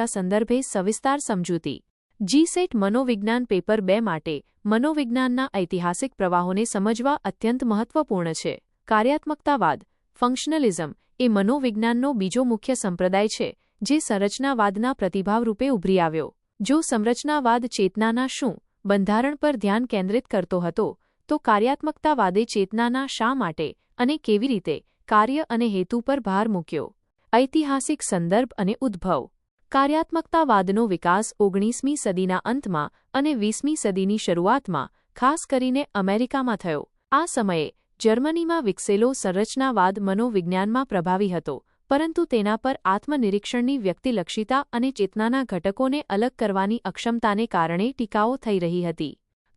સંદર્ભે સવિસ્તાર સમજૂતી. જીસેટ મનોવિજ્ઞાન પેપર બે માટે મનોવિજ્ઞાનના ઐતિહાસિક પ્રવાહોને સમજવા અત્યંત મહત્વપૂર્ણ છે. કાર્યાત્મકતાવાદ ફંક્શનલિઝમ એ મનોવિજ્ઞાનનો બીજો મુખ્ય સંપ્રદાય છે, જે સંરચનાવાદના પ્રતિભાવ રૂપે ઉભરી આવ્યો. જો સંરચનાવાદ ચેતનાના શું? બંધારણ પર ધ્યાન કેન્દ્રિત કરતો હતો, તો કાર્યાત્મકતાવાદે ચેતનાના શા માટે અને કેવી રીતે કાર્ય અને હેતુ પર ભાર મૂક્યો? ઐતિહાસિક સંદર્ભ અને ઉદ્ભવ. કાર્યાત્મકતાવાદનો વિકાસ ઓગણીસમી સદીના અંતમાં અને વીસમી સદીની શરૂઆતમાં, ખાસ કરીને અમેરિકામાં થયો. આ સમયે, જર્મનીમાં વિકસેલો સંરચનાવાદ મનોવિજ્ઞાનમાં પ્રભાવી હતો, પરંતુ તેના પર આત્મનિરીક્ષણની વ્યક્તિલક્ષિતા અને ચેતનાના ઘટકોને અલગ કરવાની અક્ષમતાને કારણે ટીકાઓ થઈ રહી હતી.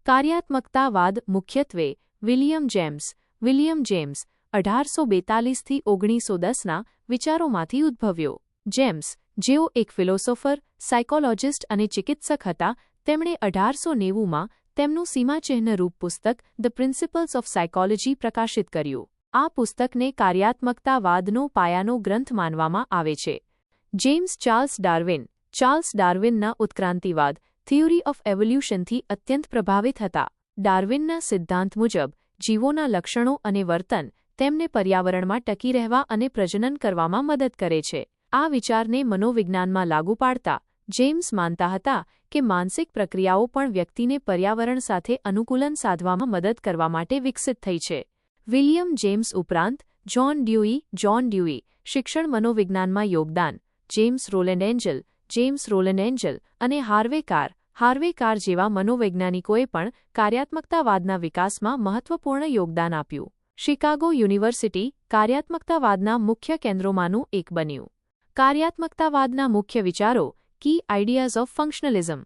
કાર્યાત્મકતાવાદ મુખ્યત્વે વિલિયમ જેમ્સ વિલિયમ જેમ્સ અઢારસો બેતાલીસથી ઓગણીસો દસના વિચારોમાંથી ઉદ્ભવ્યો. જેમ્સ, જેઓ એક ફિલોસોફર, સાયકોલોજિસ્ટ અને ચિકિત્સક હતા, તેમણે અઢારસો નેવુંમાં તેમનું સીમાચિહ્નરૂપ પુસ્તક ધ પ્રિન્સિપલ્સ ઓફ સાયકોલોજી પ્રકાશિત કર્યું. આ પુસ્તકને કાર્યાત્મકતાવાદનો પાયાનો ગ્રંથ માનવામાં આવે છે. જેમ્સ ચાર્લ્સ ડાર્વિન, ચાર્લ્સ ડાર્વિનના ઉત્ક્રાંતિવાદ, થિયોરી ઓફ એવોલ્યુશનથી અત્યંત પ્રભાવિત હતા. ડાર્વિનના સિદ્ધાંત મુજબ, જીવોના લક્ષણો અને વર્તન તેમને પર્યાવરણમાં ટકી રહેવા અને પ્રજનન કરવામાં મદદ કરે છે. આ વિચારને મનોવિજ્ઞાનમાં લાગુ પાડતા જેમ્સ માનતા હતા કે માનસિક પ્રક્રિયાઓ પણ વ્યક્તિને પર્યાવરણ સાથે અનુકૂલન સાધવામાં મદદ કરવા માટે વિકસિત થઈ છે. વિલિયમ જેમ્સ ઉપરાંત જ્હોન ડ્યુઈ જ્હોન ડ્યુઈ, શિક્ષણ મનોવિજ્ઞાનમાં યોગદાન, James Rowland Angell, James Rowland Angell અને હાર્વે કાર હાર્વે કાર જેવા મનોવૈજ્ઞાનિકોએ પણ કાર્યાત્મકતાવાદના વિકાસમાં મહત્વપૂર્ણ યોગદાન આપ્યું. શિકાગો યુનિવર્સિટી કાર્યાત્મકતાવાદના મુખ્ય કેન્દ્રોમાંનું એક બન્યું. કાર્યાત્મકતાવાદના મુખ્ય વિચારો કી આઇડિયાઝ ઓફ ફંક્શનલિઝમ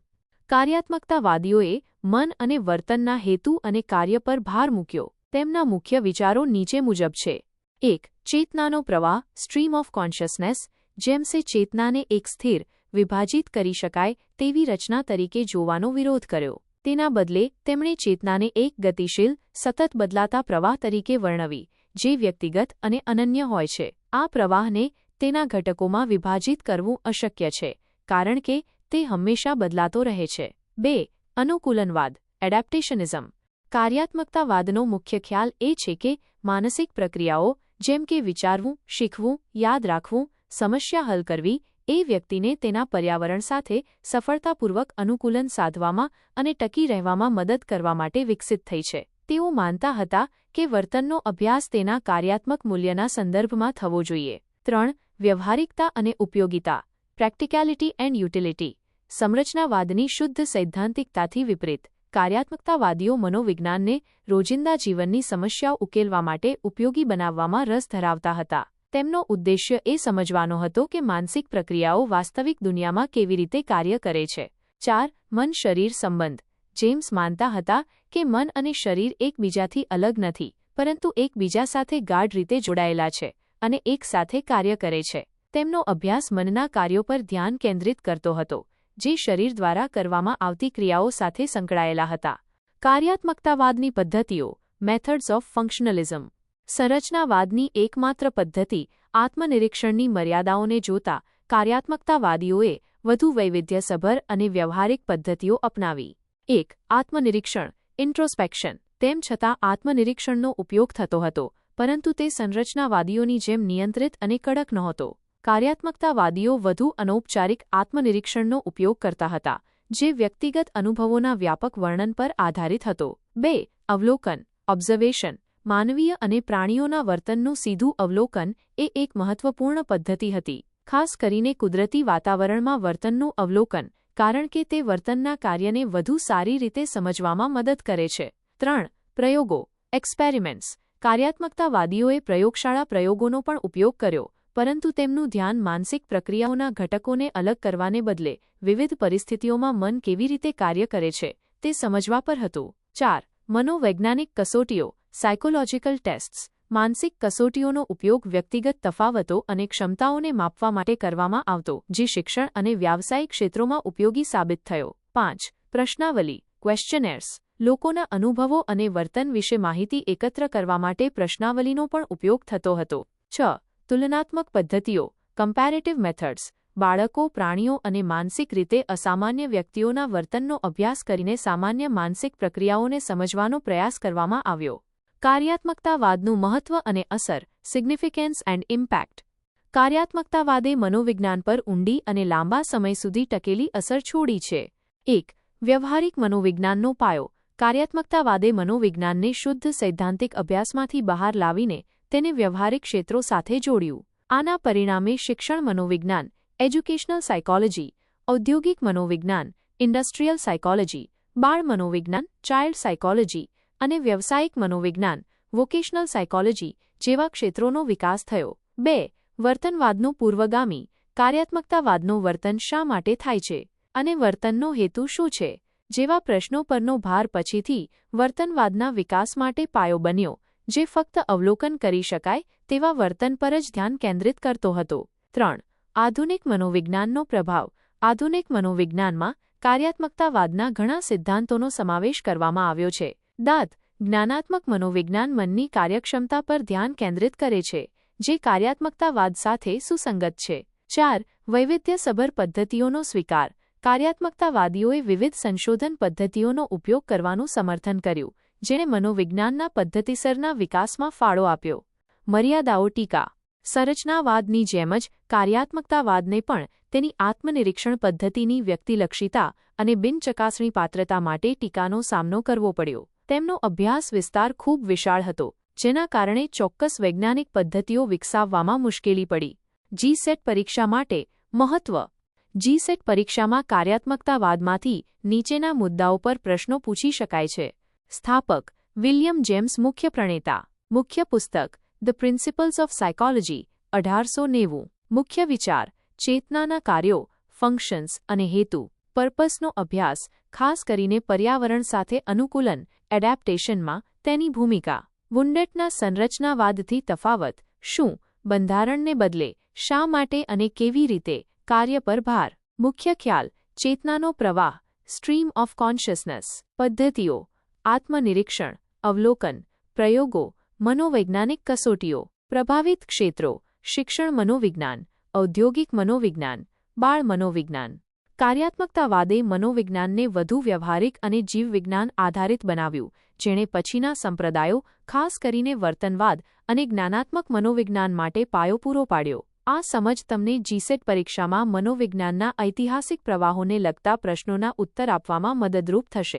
કાર્યાત્મકતાવાદીઓએ મન અને વર્તનના હેતુ અને કાર્ય પર ભાર મૂક્યો. તેમના મુખ્ય વિચારો નીચે મુજબ છે. એક, ચેતનાનો પ્રવાહ સ્ટ્રીમ ઓફ કોન્શિયસનેસ જેમસે ચેતનાને એક સ્થિર, વિભાજિત કરી શકાય તેવી રચના તરીકે જોવાનો વિરોધ કર્યો. તેના બદલે, તેમણે ચેતનાને એક ગતિશીલ, સતત બદલાતા પ્રવાહ તરીકે વર્ણવી, જે વ્યક્તિગત અને અનન્ય હોય છે. આ પ્રવાહને તેના ઘટકોમાં વિભાજિત કરવું અશક્ય છે, કારણ કે તે હંમેશા બદલાતો રહે છે. બે, અનુકૂલનવાદ એડેપ્ટેશનિઝમ કાર્યાત્મકતાવાદનો મુખ્ય ખ્યાલ એ છે કે માનસિક પ્રક્રિયાઓ, જેમ કે વિચારવું, શીખવું, યાદ રાખવું, સમસ્યા હલ કરવી, એ વ્યક્તિને તેના પર્યાવરણ સાથે સફળતાપૂર્વક અનુકૂલન સાધવામાં અને ટકી રહેવામાં મદદ કરવા માટે વિકસિત થઈ છે. તેઓ માનતા હતા કે વર્તનનો અભ્યાસ તેના કાર્યાત્મક મૂલ્યના સંદર્ભમાં થવો જોઈએ. ત્રણ વ્યવહારિકતા અને ઉપયોગિતા, પ્રેક્ટિકેલિટી એન્ડ યુટિલિટી, સંરચનાવાદની શુદ્ધ સૈદ્ધાંતિકતાથી વિપરીત, કાર્યાત્મકતાવાદીઓ મનોવિજ્ઞાનને રોજિંદા જીવનની સમસ્યાઓ ઉકેલવા માટે ઉપયોગી બનાવવામાં રસ ધરાવતા હતા. તેમનો ઉદ્દેશ્ય એ સમજવાનો હતો કે માનસિક પ્રક્રિયાઓ વાસ્તવિક દુનિયામાં કેવી રીતે કાર્ય કરે છે. ચાર, મન શરીર સંબંધ. જેમ્સ માનતા હતા કે મન અને શરીર એકબીજાથી અલગ નથી, પરંતુ એકબીજા સાથે ગાઢ રીતે જોડાયેલા છે. અને એક સાથે કાર્ય કરે છે. તેમનો અભ્યાસ મનના કાર્યો પર ધ્યાન કેન્દ્રિત કરતો હતો, જે શરીર દ્વારા કરવામાં આવતી ક્રિયાઓ સાથે સંકળાયેલા હતા. કાર્યાત્મકતાવાદની પદ્ધતિઓ મેથડ્સ ઓફ ફંક્શનલિઝમ સંરચનાવાદની એકમાત્ર પદ્ધતિ, આત્મનિરીક્ષણની મર્યાદાઓને જોતા, કાર્યાત્મકતાવાદીઓએ વધુ વૈવિધ્યસભર અને વ્યવહારિક પદ્ધતિઓ અપનાવી. એક, આત્મનિરીક્ષણ ઇન્ટ્રોસ્પેક્શન તેમ છતાં આત્મનિરીક્ષણનો ઉપયોગ થતો હતો. પરંતુ તે સંરચનાવાદીઓની જેમ નિયંત્રિત અને કડક નહોતો. કાર્યાત્મકતાવાદીઓ વધુ અનૌપચારિક આત્મનિરીક્ષણનો ઉપયોગ કરતા હતા, જે વ્યક્તિગત અનુભવોના વ્યાપક વર્ણન પર આધારિત હતો. બે, અવલોકન ઓબ્ઝર્વેશન માનવીય અને પ્રાણીઓના વર્તનનું સીધું અવલોકન એ એક મહત્વપૂર્ણ પદ્ધતિ હતી. ખાસ કરીને કુદરતી વાતાવરણમાં વર્તનનું અવલોકન, કારણ કે તે વર્તનના કાર્યને વધુ સારી રીતે સમજવામાં મદદ કરે છે. ત્રણ, પ્રયોગો એક્સપેરિમેન્ટ્સ કાર્યાત્મકતાવાદીઓએ પ્રયોગશાળા પ્રયોગોનો પણ ઉપયોગ કર્યો, પરંતુ તેમનું ધ્યાન માનસિક પ્રક્રિયાઓના ઘટકોને અલગ કરવાને બદલે વિવિધ પરિસ્થિતિઓમાં મન કેવી રીતે કાર્ય કરે છે, તે સમજવા પર હતું. ચાર, મનોવૈજ્ઞાનિક કસોટીઓ સાયકોલોજીકલ ટેસ્ટ્સ માનસિક કસોટીઓનો ઉપયોગ વ્યક્તિગત તફાવતો અને ક્ષમતાઓને માપવા માટે કરવામાં આવતો, જે શિક્ષણ અને વ્યાવસાયિક ક્ષેત્રોમાં ઉપયોગી સાબિત થયો. પાંચ, પ્રશ્નાવલી ક્વેશ્ચનેર્સ લોકોના અનુભવો અને વર્તન વિશે માહિતી એકત્ર કરવા માટે પ્રશ્નાવલીનો પણ ઉપયોગ થતો હતો. છ. તુલનાત્મક પદ્ધતિઓ. કમ્પેરેટિવ મેથડ્સ બાળકો, પ્રાણીઓ અને માનસિક રીતે અસામાન્ય વ્યક્તિઓના વર્તનનો અભ્યાસ કરીને સામાન્ય માનસિક પ્રક્રિયાઓને સમજવાનો પ્રયાસ કરવામાં આવ્યો. કાર્યાત્મકતાવાદનું મહત્વ અને અસર. સિગ્નિફિકેન્સ એન્ડ ઇમ્પેક્ટ કાર્યાત્મકતાવાદે મનોવિજ્ઞાન પર ઊંડી અને લાંબા સમય સુધી ટકેલી અસર છોડી છે. એક. વ્યવહારિક મનોવિજ્ઞાનનો પાયો. કાર્યાત્મકતાવાદે મનોવિજ્ઞાનને શુદ્ધ સૈદ્ધાંતિક અભ્યાસમાંથી બહાર લાવીને તેને વ્યવહારિક ક્ષેત્રો સાથે જોડ્યું. આના પરિણામે શિક્ષણ મનોવિજ્ઞાન, એજ્યુકેશનલ સાયકોલોજી, ઔદ્યોગિક મનોવિજ્ઞાન, ઇન્ડસ્ટ્રીયલ સાયકોલોજી, બાળ મનોવિજ્ઞાન, ચાઇલ્ડ સાયકોલોજી અને વ્યવસાયિક મનોવિજ્ઞાન, વોકેશનલ સાયકોલોજી જેવા ક્ષેત્રોનો વિકાસ થયો. બે, વર્તનવાદનો પૂર્વગામી, કાર્યાત્મકતાવાદનો વર્તન શા માટે થાય છે? અને વર્તનનો હેતુ શું છે? જેવા પ્રશ્નો પરનો ભાર પછીથી વર્તનવાદના વિકાસ માટે પાયો બન્યો, જે ફક્ત અવલોકન કરી શકાય તેવા વર્તન પર જ ધ્યાન કેન્દ્રિત કરતો હતો. ત્રણ, આધુનિક મનોવિજ્ઞાનનો પ્રભાવ. આધુનિક મનોવિજ્ઞાનમાં કાર્યાત્મકતાવાદના ઘણા સિદ્ધાંતોનો સમાવેશ કરવામાં આવ્યો છે. દાંત, જ્ઞાનાત્મક મનોવિજ્ઞાન મનની કાર્યક્ષમતા પર ધ્યાન કેન્દ્રિત કરે છે, જે કાર્યાત્મકતાવાદ સાથે સુસંગત છે. ચાર, વૈવિધ્યસભર પદ્ધતિઓનો સ્વીકાર. કાર્યાત્મકતાવાદીઓએ વિવિધ સંશોધન પદ્ધતિઓનો ઉપયોગ કરવાનું સમર્થન કર્યું, જેણે મનોવિજ્ઞાનના પદ્ધતિસરના વિકાસમાં ફાળો આપ્યો. મર્યાદાઓ ટીકા. સંરચનાવાદની જેમ જ કાર્યાત્મકતાવાદને પણ તેની આત્મનિરીક્ષણ પદ્ધતિની વ્યક્તિલક્ષિતા અને બિનચકાસણી પાત્રતા માટે ટીકાનો સામનો કરવો પડ્યો. તેમનો અભ્યાસ વિસ્તાર ખૂબ વિશાળ હતો, જેના કારણે ચોક્કસ વૈજ્ઞાનિક પદ્ધતિઓ વિકસાવવામાં મુશ્કેલી પડી. જીસેટ પરીક્ષા માટે મહત્વ જીસેટ પરીક્ષામાં કાર્યાત્મકતાવાદમાંથી નીચેના મુદ્દાઓ પર પ્રશ્નો પૂછી શકાય છે. સ્થાપક, વિલિયમ જેમ્સ મુખ્ય પ્રણેતા. મુખ્ય પુસ્તક ધ પ્રિન્સિપલ્સ ઓફ સાયકોલોજી અઢારસો નેવું. મુખ્ય વિચાર, ચેતનાના કાર્યો ફંક્શન્સ અને હેતુ. પર્પસનો અભ્યાસ, ખાસ કરીને પર્યાવરણ સાથે અનુકૂલન એડેપ્ટેશનમાં તેની ભૂમિકા. વુન્ડેટના સંરચનાવાદથી તફાવત, શું? બંધારણને બદલે, શા માટે અને કેવી રીતે? કાર્ય પર ભાર. મુખ્ય ખ્યાલ, ચેતનાનો પ્રવાહ સ્ટ્રીમ ઓફ કોન્શિયસનેસ પદ્ધતિઓ, આત્મનિરીક્ષણ, અવલોકન, પ્રયોગો, મનોવૈજ્ઞાનિક કસોટીઓ, પ્રભાવિત ક્ષેત્રો, શિક્ષણ મનોવિજ્ઞાન, ઔદ્યોગિક મનોવિજ્ઞાન, બાળ મનોવિજ્ઞાન. કાર્યાત્મકતાવાદે મનોવિજ્ઞાનને વધુ વ્યવહારિક અને જીવવિજ્ઞાન આધારિત બનાવ્યું, જેણે પછીના સંપ્રદાયો, ખાસ કરીને વર્તનવાદ અને જ્ઞાનાત્મક મનોવિજ્ઞાન માટે પાયો પૂરો પાડ્યો. આ સમજ તમને જીસેટ પરીક્ષામાં મનોવિજ્ઞાનના ઐતિહાસિક પ્રવાહોને લગતા પ્રશ્નોના ઉત્તર આપવામાં મદદરૂપ થશે.